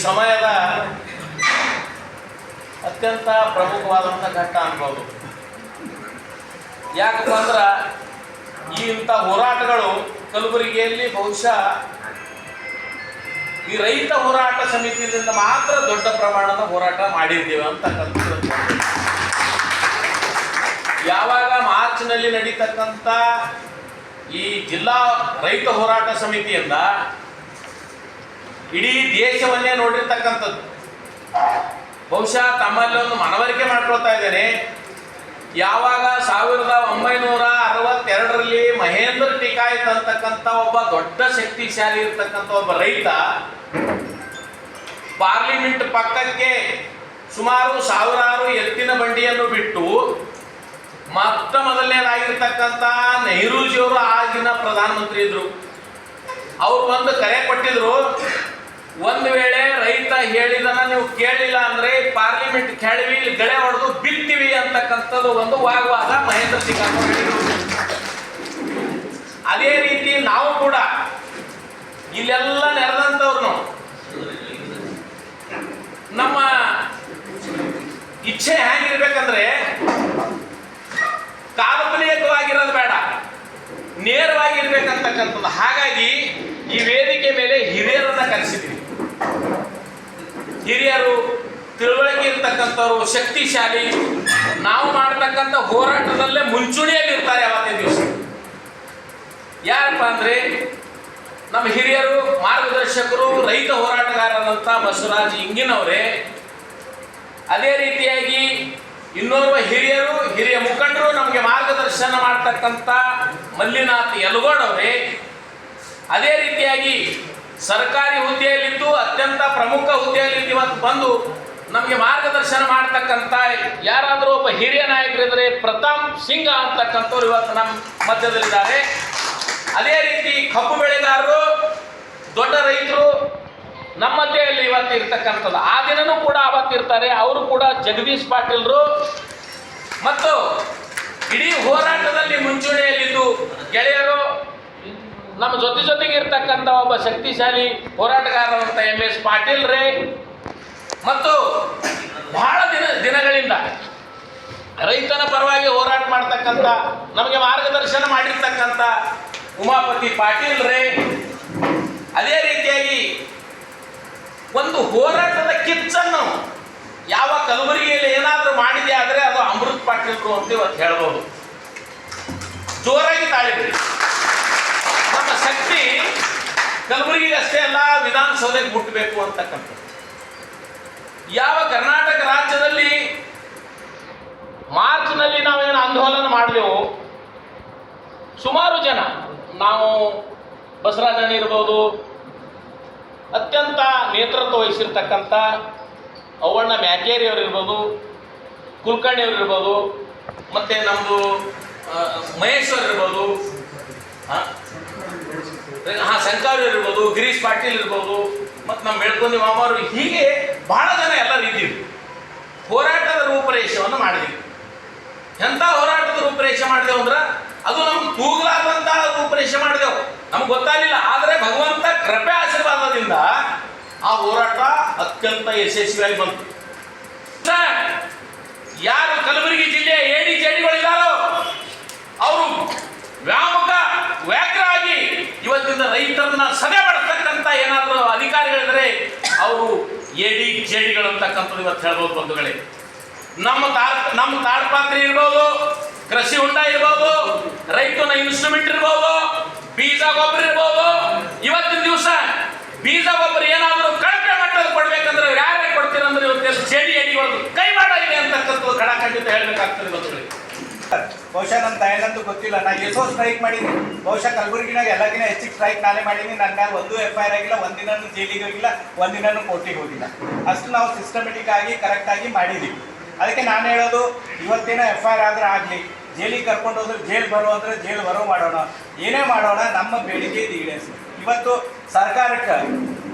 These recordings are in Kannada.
ಸಮಯದ ಅತ್ಯಂತ ಪ್ರಮುಖವಾದಂಥ ಘಟ್ಟ ಅನ್ಬೋದು. ಯಾಕಪ್ಪ ಅಂದ್ರೆ ಈ ಇಂಥ ಹೋರಾಟಗಳು ಕಲಬುರಗಿಯಲ್ಲಿ ಬಹುಶಃ ಈ ರೈತ ಹೋರಾಟ ಸಮಿತಿಯಿಂದ ಮಾತ್ರ ದೊಡ್ಡ ಪ್ರಮಾಣದ ಹೋರಾಟ ಮಾಡಿದ್ದೇವೆ ಅಂತಕ್ಕಂಥದ್ದು ಯಾವಾಗ ಮಾರ್ಚ್ನಲ್ಲಿ ನಡೀತಕ್ಕಂಥ ಈ ಜಿಲ್ಲಾ ರೈತ ಹೋರಾಟ ಸಮಿತಿಯಿಂದ ಇಡೀ ದೇಶವನ್ನೇ ನೋಡಿರ್ತಕ್ಕಂಥದ್ದು. ಬಹುಶಃ ತಮ್ಮಲ್ಲಿ ಒಂದು ಮನವರಿಕೆ ಮಾಡ್ಕೊಳ್ತಾ ಇದ್ದೇನೆ. ಯಾವಾಗ ಸಾವಿರದ ಒಂಬೈನೂರ ಅರವತ್ತೆರಡರಲ್ಲಿ ಮಹೇಂದ್ರ ಟಿಕಾಯತ್ ಅಂತಕ್ಕಂಥ ಒಬ್ಬ ದೊಡ್ಡ ಶಕ್ತಿಶಾಲಿ ಇರ್ತಕ್ಕಂಥ ಒಬ್ಬ ರೈತ, ಪಾರ್ಲಿಮೆಂಟ್ ಪಕ್ಕಕ್ಕೆ ಸುಮಾರು ಸಾವಿರಾರು ಎತ್ತಿನ ಬಂಡಿಯನ್ನು ಬಿಟ್ಟು ಮೊತ್ತ ಮೊದಲನೇದಾಗಿರ್ತಕ್ಕಂಥ ನೆಹರೂಜಿಯವರು ಆಗಿನ ಪ್ರಧಾನಮಂತ್ರಿ ಇದ್ರು. ಅವ್ರು ಬಂದು ಕರೆ ಕೊಟ್ಟಿದ್ರು ಒಂದು ವೇಳೆ ರೈತ ಹೇಳಿದನ ನೀವು ಕೇಳಿಲ್ಲ ಅಂದ್ರೆ ಪಾರ್ಲಿಮೆಂಟ್ ಕೆಳವಿ, ಇಲ್ಲಿ ಗಳೆ ಹೊಡೆದು ಬಿತ್ತೀವಿ ಅಂತಕ್ಕಂಥದ್ದು ಒಂದು ವಾಗ್ವಾದ ಮಹೇಂದ್ರ ಸಿಂಗ್ ಹೇಳಿದ್ರು ಅದೇ ರೀತಿ ನಾವು ಕೂಡ ಇಲ್ಲೆಲ್ಲ ನೆರೆದಂಥವ್ರು ನಮ್ಮ ಇಚ್ಛೆ ಹೇಗಿರ್ಬೇಕಂದ್ರೆ ಕಾಲ್ಪನಿಕವಾಗಿರೋದು ಬೇಡ, ನೇರವಾಗಿರ್ಬೇಕಂತಕ್ಕಂಥದ್ದು. ಹಾಗಾಗಿ ಈ ವೇದಿಕೆ ಮೇಲೆ ಹಿರಿಯರನ್ನ ಕರೆಸಿದ್ವಿ ಹಿರಿಯರು, ತಿಳುವಳಿಕೆ ಇರ್ತಕ್ಕಂಥವ್ರು ಶಕ್ತಿಶಾಲಿ, ನಾವು ಮಾಡತಕ್ಕಂಥ ಹೋರಾಟದಲ್ಲೇ ಮುಂಚೂಣಿಯಲ್ಲಿ ಇರ್ತಾರೆ ಅವತ್ತಿನ ದಿವಸ. ಯಾರಪ್ಪ ಅಂದ್ರೆ, ನಮ್ಮ ಹಿರಿಯರು, ಮಾರ್ಗದರ್ಶಕರು, ರೈತ ಹೋರಾಟಗಾರರಂತ ಬಸವರಾಜ್ ಇಂಗಿನವರೇ. ಅದೇ ರೀತಿಯಾಗಿ ಇನ್ನೋರ್ವ ಹಿರಿಯರು, ಹಿರಿಯ ಮುಖಂಡರು ನಮಗೆ ಮಾರ್ಗದರ್ಶನ ಮಾಡ್ತಕ್ಕಂಥ ಮಲ್ಲಿನಾಥ್ ಯಲಗೋಡವರೇ. ಅದೇ ರೀತಿಯಾಗಿ ಸರ್ಕಾರಿ ಹುದ್ದೆಯಲ್ಲಿದ್ದು ಅತ್ಯಂತ ಪ್ರಮುಖ ಹುದ್ದೆಯಲ್ಲಿ ಇವತ್ತು ಬಂದು ನಮಗೆ ಮಾರ್ಗದರ್ಶನ ಮಾಡ್ತಕ್ಕಂಥ ಯಾರಾದರೂ ಒಬ್ಬ ಹಿರಿಯ ನಾಯಕರಿದ್ರೆ ಪ್ರತಾಪ್ ಸಿಂಗ ಅಂತಕ್ಕಂಥವ್ರು ಇವತ್ತು ನಮ್ಮ ಮಧ್ಯದಲ್ಲಿದ್ದಾರೆ. ಅದೇ ರೀತಿ ಕಬ್ಬು ಬೆಳೆಗಾರರು, ದೊಡ್ಡ ರೈತರು ನಮ್ಮ ಇವತ್ತು ಇರ್ತಕ್ಕಂಥದ್ದು. ಆ ದಿನನೂ ಕೂಡ ಅವತ್ತಿರ್ತಾರೆ ಅವರು ಕೂಡ ಜಗದೀಶ್ ಪಾಟೀಲ್ರು. ಮತ್ತು ಇಡೀ ಹೋರಾಟದಲ್ಲಿ ಮುಂಚೂಣಿಯಲ್ಲಿದ್ದು ಗೆಳೆಯರು ನಮ್ಮ ಜೊತೆ ಜೊತೆಗೆ ಇರ್ತಕ್ಕಂಥ ಒಬ್ಬ ಶಕ್ತಿಶಾಲಿ ಹೋರಾಟಗಾರರಂತ ಎಂ ಎಸ್ ಪಾಟೀಲ್ ರೇ. ಮತ್ತು ಬಹಳ ದಿನ ದಿನಗಳಿಂದ ರೈತನ ಪರವಾಗಿ ಹೋರಾಟ ಮಾಡ್ತಕ್ಕಂಥ, ನಮಗೆ ಮಾರ್ಗದರ್ಶನ ಮಾಡಿರ್ತಕ್ಕಂಥ ಉಮಾಪತಿ ಪಾಟೀಲ್ ರೇ. ಅದೇ ರೀತಿಯಾಗಿ ಒಂದು ಹೋರಾಟದ ಕಿಚ್ಚನ್ನು ಯಾವ ಕಲಬುರಗಿಯಲ್ಲಿ ಏನಾದರೂ ಮಾಡಿದೆ ಆದರೆ ಅದು ಅಮೃತ್ ಪಾಟೀಲ್ರು ಅಂತ ಇವತ್ತು ಹೇಳ್ಬೋದು. ಜೋರಾಗಿ ತಾಳಿದ್ರಿ ಕಲಬುರಗಿಗೆ ಅಷ್ಟೇ ಅಲ್ಲ, ವಿಧಾನಸೌಧಕ್ಕೆ ಮುಟ್ಟಬೇಕು ಅಂತಕ್ಕಂಥದ್ದು. ಯಾವ ಕರ್ನಾಟಕ ರಾಜ್ಯದಲ್ಲಿ ಮಾರ್ಚ್ನಲ್ಲಿ ನಾವೇನು ಆಂದೋಲನ ಮಾಡಲೆವು? ಸುಮಾರು ಜನ. ನಾವು ಬಸವರಾಜಣ್ಣ ಇರ್ಬೋದು, ಅತ್ಯಂತ ನೇತೃತ್ವ ವಹಿಸಿರ್ತಕ್ಕಂಥ ಅವಣ್ಣ ಮ್ಯಾಕೇರಿಯವರು ಇರ್ಬೋದು ಕುಲಕರ್ಣಿಯವರು ಇರ್ಬೋದು, ಮತ್ತು ನಮ್ಮದು ಮಹೇಶ್ವರ್ ಇರ್ಬೋದು ಹಾಂ ಶಂಕರ್ ಇರ್ಬೋದು, ಗಿರೀಶ್ ಪಾಟೀಲ್ ಇರ್ಬೋದು, ಮತ್ತು ನಮ್ಮ ಬೆಳ್ಕೊಂಡಿ ಮಾಮಾರು ಹೀಗೆ ಬಹಳ ಜನ ಎಲ್ಲ ಇದ್ದೀವಿ. ಹೋರಾಟದ ರೂಪರೇಷವನ್ನು ಮಾಡಿದ್ವಿ. ಎಂಥ ಹೋರಾಟದ ರೂಪರೇಷೆ ಮಾಡಿದೆವು ಅಂದ್ರೆ, ಅದು ನಮ್ಗೆ ತೂಗಲಾರ್ದಂಥ ರೂಪರೇಷೆ ಮಾಡಿದೆವು. ನಮ್ಗೆ ಗೊತ್ತಾಗಲಿಲ್ಲ, ಆದರೆ ಭಗವಂತ ಕೃಪೆ ಆಶೀರ್ವಾದದಿಂದ ಆ ಹೋರಾಟ ಅತ್ಯಂತ ಯಶಸ್ವಿಯಾಗಿ ಬಂತು. ಯಾರು ಕಲಬುರಗಿ ಜಿಲ್ಲೆಯ ಏಡಿ ಜೇಡಿಗಳಿದ್ದಾರೋ ಅವರು ವ್ಯಾಮಕ ವ್ಯಾಘ್ರಾಗಿ ಇವತ್ತಿನ ರೈತರನ್ನ ಸದೆ ಮಾಡತಕ್ಕಂಥ ಏನಾದರೂ ಅಧಿಕಾರಿಗಳಿದ್ರೆ ಅವರು ಎಡಿ ಜೇಡಿಗಳು ಅಂತಕ್ಕಂಥದ್ದು ಇವತ್ತು ಹೇಳ್ಬೋದು ಬಂಧುಗಳೇ ನಮ್ಮ ತಾರ್, ನಮ್ಮ ತಾಡ್ಪಾತ್ರೆ ಇರ್ಬೋದು, ಕೃಷಿ ಹುಂಡ ಇರ್ಬೋದು, ರೈತನ ಇನ್ಸ್ಟ್ರೂಮೆಂಟ್ ಇರ್ಬೋದು, ಬೀಜ ಗೊಬ್ಬರ ಇರ್ಬೋದು, ಇವತ್ತಿನ ದಿವಸ ಬೀಜ ಗೊಬ್ಬರ ಏನಾದರೂ ಕಳಪೆ ಮಟ್ಟದ ಕೊಡ್ಬೇಕಂದ್ರೆ ಯಾರೇ ಕೊಡ್ತೀರಂದ್ರೆ ಇವತ್ತು ಜೇಡಿ ಎಡಿಗಳು ಕೈ ಇದೆ ಅಂತಕ್ಕಂಥದ್ದು ಕಡ ಖಂಡಿತ ಹೇಳ್ಬೇಕಾಗ್ತದೆ ಬಂಧುಗಳೇ ಬಹುಶಃ ನನ್ನ ತಾಯಿನಂತೂ ಗೊತ್ತಿಲ್ಲ. ನಾ ಎಷ್ಟೋ ಸ್ಟ್ರೈಕ್ ಮಾಡೀನಿ ಬಹುಶಃ ಕಲಬುರಗಿನಾಗ ಎಲ್ಲಕ್ಕಿಂತ ಹೆಚ್ಚಿಗೆ ಸ್ಟ್ರೈಕ್ ನಾನೇ ಮಾಡೀನಿ ನನ್ನ ಮ್ಯಾಲೆ ಒಂದು ಎಫ್ ಐ ಆರ್ ಆಗಿಲ್ಲ ಒಂದಿನೂ ಜೈಲಿಗೆ ಹೋಗಿಲ್ಲ ಒಂದಿನೂ ಕೋರ್ಟಿಗೆ ಹೋಗಿಲ್ಲ. ಅಷ್ಟು ನಾವು ಸಿಸ್ಟಮೆಟಿಕ್ ಆಗಿ ಕರೆಕ್ಟಾಗಿ ಮಾಡಿದೀವಿ. ಅದಕ್ಕೆ ನಾನು ಹೇಳೋದು, ಇವತ್ತೇನೋ ಎಫ್ ಐ ಆರ್ ಆದ್ರೆ ಆಗಲಿ, ಜೈಲಿಗೆ ಕರ್ಕೊಂಡು ಹೋದ್ರೆ ಜೈಲ್ ಬರೋ ಅಂದ್ರೆ ಜೈಲು ಬರೋ ಮಾಡೋಣ. ಏನೇ ಮಾಡೋಣ, ನಮ್ಮ ಬೇಡಿಕೆ ಈಡೇರಿಸಿ ಇವತ್ತು ಸರ್ಕಾರಕ್ಕೆ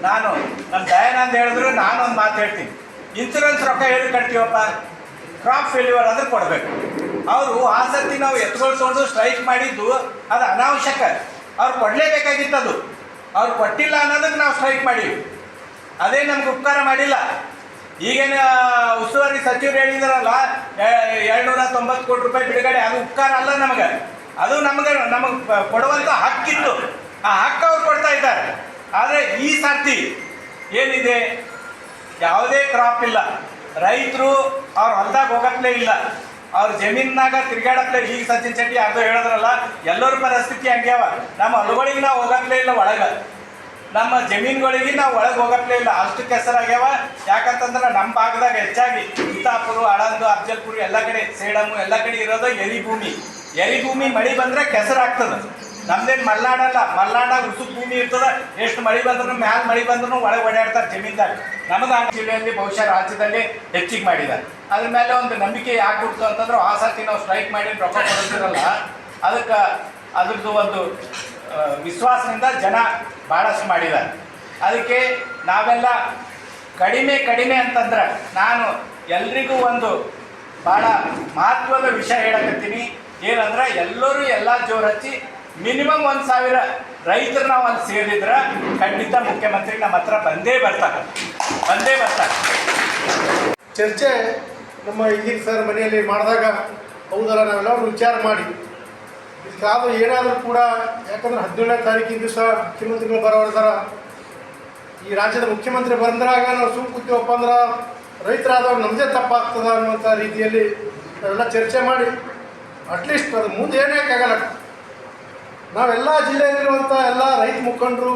ನಾನು, ನಮ್ಮ ದಯಾನಂದ್ ಹೇಳಿದ್ರು ನಾನು ಒಂದು ಮಾತು ಹೇಳ್ತೀನಿ. ಇನ್ಸೂರೆನ್ಸ್ ರೊಕ್ಕ ಹೇಳಿ ಕಟ್ತೀವಪ್ಪ? ಕ್ರಾಪ್ ಫೇಲ್ಯೂರ್ ಅಂದ್ರೆ ಕೊಡಬೇಕು. ಅವರು ಆಸಕ್ತಿ ನಾವು ಎತ್ಕೊಳ್ಕೊಂಡು ಸ್ಟ್ರೈಕ್ ಮಾಡಿದ್ದು ಅದು ಅನಾವಶ್ಯಕ. ಅವ್ರು ಕೊಡಲೇಬೇಕಾಗಿತ್ತು ಅದು. ಅವ್ರು ಕೊಟ್ಟಿಲ್ಲ ಅನ್ನೋದಕ್ಕೆ ನಾವು ಸ್ಟ್ರೈಕ್ ಮಾಡೀವಿ. ಅದೇ ನಮ್ಗೆ ಉಪಕಾರ ಮಾಡಿಲ್ಲ. ಈಗೇನು ಉಸ್ತುವಾರಿ ಸಚಿವರು ಹೇಳಿದಾರಲ್ಲ ಏಳ್ನೂರ ತೊಂಬತ್ತು ಕೋಟಿ ರೂಪಾಯಿ ಬಿಡುಗಡೆ, ಅದು ಉಪಕಾರ ಅಲ್ಲ ನಮಗೆ. ಅದು ನಮಗೆ ನಮಗೆ ಕೊಡುವಂಥ ಹಕ್ಕಿತ್ತು. ಆ ಹಕ್ಕು ಅವ್ರು ಕೊಡ್ತಾ ಇದ್ದಾರೆ. ಆದರೆ ಈ ಸರ್ತಿ ಏನಿದೆ? ಯಾವುದೇ ಕ್ರಾಪ್ ಇಲ್ಲ. ರೈತರು ಅವ್ರ ಹೊಲ್ದಾಗ ಹೋಗತ್ತಲೇ ಇಲ್ಲ. ಅವ್ರ ಜಮೀನಾಗ ತಿರ್ಗಾಡಪ್ಲೆ ಈಗ ಸಚಿನ್ ಶೆಟ್ಟಿ ಅಂತ ಹೇಳಿದ್ರಲ್ಲ, ಎಲ್ಲರ ಪರಿಸ್ಥಿತಿ ಹಂಗ್ಯಾವ ನಮ್ಮ ಹೊಲಗಳಿಗೆ ನಾವು ಹೋಗಪ್ಲೇ ಇಲ್ಲ ಒಳಗೆ. ನಮ್ಮ ಜಮೀನುಗಳಿಗೆ ನಾವು ಒಳಗೆ ಹೋಗಪ್ಲೇ ಇಲ್ಲ. ಅಷ್ಟು ಕೆಸರಾಗ್ಯಾವ. ಯಾಕಂತಂದ್ರೆ ನಮ್ಮ ಭಾಗದಾಗ ಹೆಚ್ಚಾಗಿ ಸೀತಾಪುರ ಆಳಂದು ಅಫ್ಜಲ್ಪುರ ಎಲ್ಲ ಕಡೆ ಸೇಡಮು ಎಲ್ಲ ಕಡೆ ಇರೋದು ಎರಿ ಭೂಮಿ ಎರಿ ಭೂಮಿ ಮಳೆ ಬಂದ್ರೆ ಕೆಸರಾಗ್ತದೆ. ನಮ್ದೇನು ಮಲ್ನಾಡಲ್ಲ ಮಲ್ನಾಡಾಗ ಉಸುಕು ಭೂಮಿ ಇರ್ತದ, ಎಷ್ಟು ಮಳೆ ಬಂದ್ರು ಮ್ಯಾಲ ಮಳೆ ಬಂದ್ರು ಒಳಗೆ ಓಡಾಡ್ತಾರೆ ಜಮೀನ್ದಾಗ ನಮ್ಮದು ಆ ಜಿಲ್ಲೆಯಲ್ಲಿ ಬಹುಶಃ ರಾಜ್ಯದಲ್ಲಿ ಹೆಚ್ಚಿಗೆ ಮಾಡಿದ್ದಾರೆ. ಅದ್ರ ಮೇಲೆ ಒಂದು ನಂಬಿಕೆ ಯಾಕೆ ಹುಡ್ತು ಅಂತಂದ್ರೆ ಆ ಸರ್ತಿ ನಾವು ಸ್ಟ್ರೈಕ್ ಮಾಡಿ ರೊಕ್ಕ ಕೊಡ್ತಿರಲ್ಲ ಅದಕ್ಕೆ ಅದ್ರದ್ದು ಒಂದು ವಿಶ್ವಾಸದಿಂದ ಜನ ಭಾಳಷ್ಟು ಮಾಡಿದ್ದಾರೆ. ಅದಕ್ಕೆ ನಾವೆಲ್ಲ ಕಡಿಮೆ ಕಡಿಮೆ ಅಂತಂದ್ರೆ ನಾನು ಎಲ್ರಿಗೂ ಒಂದು ಭಾಳ ಮಹತ್ವದ ವಿಷಯ ಹೇಳಕತ್ತೀನಿ. ಏನಂದ್ರೆ ಎಲ್ಲರೂ ಎಲ್ಲ ಜೋರು ಹಚ್ಚಿ ಮಿನಿಮಮ್ ಒಂದು ಸಾವಿರ ರೈತರು ನಾವು ಅಲ್ಲಿ ಸೇರಿದ್ರೆ ಖಂಡಿತ ಮುಖ್ಯಮಂತ್ರಿ ನಮ್ಮ ಹತ್ರ ಬಂದೇ ಬರ್ತಾರೆ. ಬಂದೇ ಬರ್ತಾರೆ. ಚರ್ಚೆ ನಮ್ಮ ಈಗಿನ ಸರ್ ಮನೆಯಲ್ಲಿ ಮಾಡಿದಾಗ ಹೌದಲ್ಲ, ನಾವೆಲ್ಲರೂ ವಿಚಾರ ಮಾಡಿ. ಇದಕ್ಕಾದ್ರೂ ಏನಾದರೂ ಕೂಡ, ಯಾಕಂದ್ರೆ ಹದಿನೇಳನೇ ತಾರೀಕಿನ ದಿವಸ ಮುಖ್ಯಮಂತ್ರಿಗಳು ಬರೋರ್ದಾರ ಈ ರಾಜ್ಯದ ಮುಖ್ಯಮಂತ್ರಿ ಬಂದಾಗ ನಾವು ಸುಮ್ ಕೂತೀವಪ್ಪ ಅಂದ್ರೆ ರೈತರಾದವ್ರು ನಮ್ಮದೇ ತಪ್ಪಾಗ್ತದ ಅನ್ನುವಂಥ ರೀತಿಯಲ್ಲಿ ನಾವೆಲ್ಲ ಚರ್ಚೆ ಮಾಡಿ. ಅಟ್ಲೀಸ್ಟ್ ಅದು ಮುಂದೆ ಏನೇ ಆಗಲ್ಲ. ನಾವೆಲ್ಲ ಜಿಲ್ಲೆಯಲ್ಲಿರುವಂಥ ಎಲ್ಲ ರೈತ ಮುಖಂಡರು,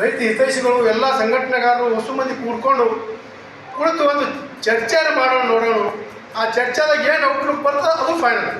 ರೈತ ಹಿತೈಷಿಗಳು, ಎಲ್ಲ ಸಂಘಟನೆಗಾರರು ಹೊಸ ಮಂದಿ ಕೂಡ್ಕೊಂಡು ಕುಳಿತು ಒಂದು ಚರ್ಚೆಯನ್ನು ಮಾಡೋಣ ನೋಡೋಣ. ಆ ಚರ್ಚೆದಾಗ ಏನು ಔಟ್ಲುಕ್ ಬರ್ತದೆ ಅದು ಫೈನಲ್